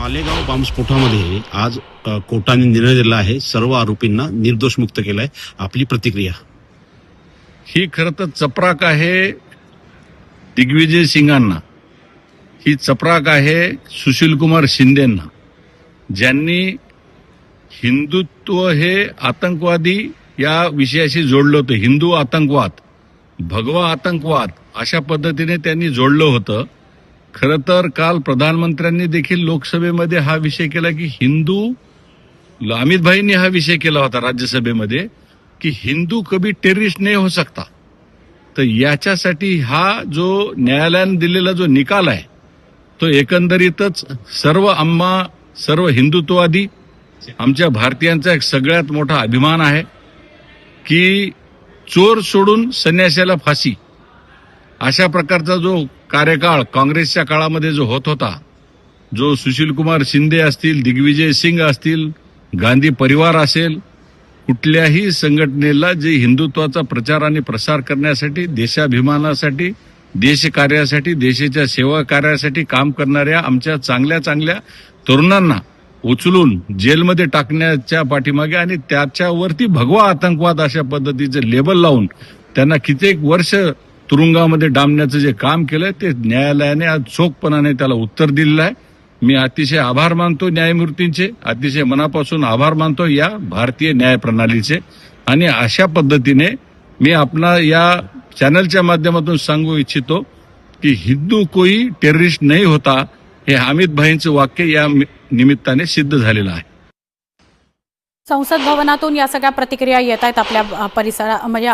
मालेगाव बॉम्बस्फोटामध्ये आज कोर्टाने निर्णय दिला आहे. सर्व आरोपींना निर्दोष मुक्त केलाय. आपली प्रतिक्रिया. ही खरं तर चपराक आहे दिग्विजय सिंगांना. ही चपराक आहे सुशीलकुमार शिंदेंना. ज्यांनी हिंदुत्व हे आतंकवादी या विषयाशी जोडलं होतं. हिंदू आतंकवाद भगवा आतंकवाद अशा पद्धतीने त्यांनी जोडलं होतं. खरं तर काल प्रधानमंत्र्यांनी देखील लोकसभेमध्ये हा विषय केला की हिंदू अमित भाईंनी हा विषय केला होता राज्यसभेमध्ये की हिंदू कभी टेररिस्ट नाही हो सकता. तर याच्यासाठी हा जो न्यायालयानं दिलेला जो निकाल आहे तो एकंदरीतच सर्व आम्हा सर्व हिंदुत्ववादी आमच्या भारतीयांचा एक सगळ्यात मोठा अभिमान आहे की चोर सोडून संन्यासाला फाशी. अशा प्रकारचा जो कार्यकाळ काँग्रेसच्या काळामध्ये जो होत होता जो सुशीलकुमार शिंदे असतील दिग्विजय सिंग असतील गांधी परिवार असेल कुठल्याही संघटनेला जे हिंदुत्वाचा प्रचार आणि प्रसार करण्यासाठी देशाभिमानासाठी देशकार्यासाठी देशाच्या सेवा कार्यासाठी काम करणाऱ्या आमच्या चांगल्या चांगल्या तरुणांना उचलून जेलमध्ये टाकण्याच्या पाठीमागे आणि त्याच्यावरती भगवा आतंकवाद अशा पद्धतीचं लेबल लावून त्यांना कित्येक वर्ष तुरुंगामध्ये डांबण्याचं जे काम केलंय ते न्यायालयाने आज चोखपणाने त्याला उत्तर दिलेलं आहे. मी अतिशय आभार मानतो न्यायमूर्तींचे अतिशय मनापासून आभार मानतो या भारतीय न्याय प्रणालीचे. आणि अशा पद्धतीने मी आपला या चॅनलच्या माध्यमातून सांगू इच्छितो की हिंदू कोई टेररिस्ट नाही होता हे अमित भाईंचं वाक्य या निमित्ताने सिद्ध झालेलं आहे. संसद भवनातून या सगळ्या प्रतिक्रिया येत आहेत आपल्या परिसरा म्हणजे